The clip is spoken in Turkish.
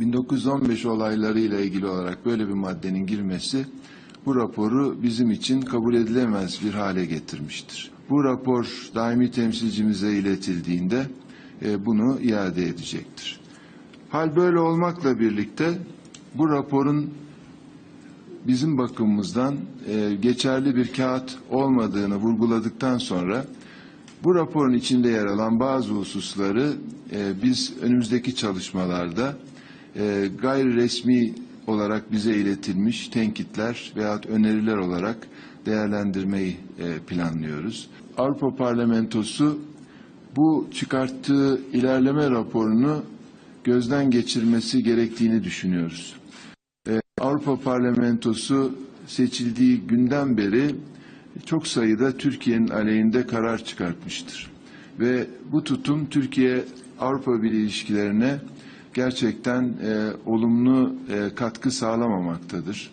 1915 olaylarıyla ilgili olarak böyle bir maddenin girmesi bu raporu bizim için kabul edilemez bir hale getirmiştir. Bu rapor daimi temsilcimize iletildiğinde e, bunu iade edecektir. Hal böyle olmakla birlikte bu raporun bizim bakımımızdan e, geçerli bir kağıt olmadığını vurguladıktan sonra bu raporun içinde yer alan bazı hususları e, biz önümüzdeki çalışmalarda e, gayri resmi olarak bize iletilmiş tenkitler veyahut öneriler olarak değerlendirmeyi e, planlıyoruz. Avrupa Parlamentosu bu çıkarttığı ilerleme raporunu gözden geçirmesi gerektiğini düşünüyoruz. Ee, Avrupa Parlamentosu seçildiği günden beri çok sayıda Türkiye'nin aleyhinde karar çıkartmıştır. Ve bu tutum Türkiye Avrupa Birliği ilişkilerine gerçekten e, olumlu e, katkı sağlamamaktadır.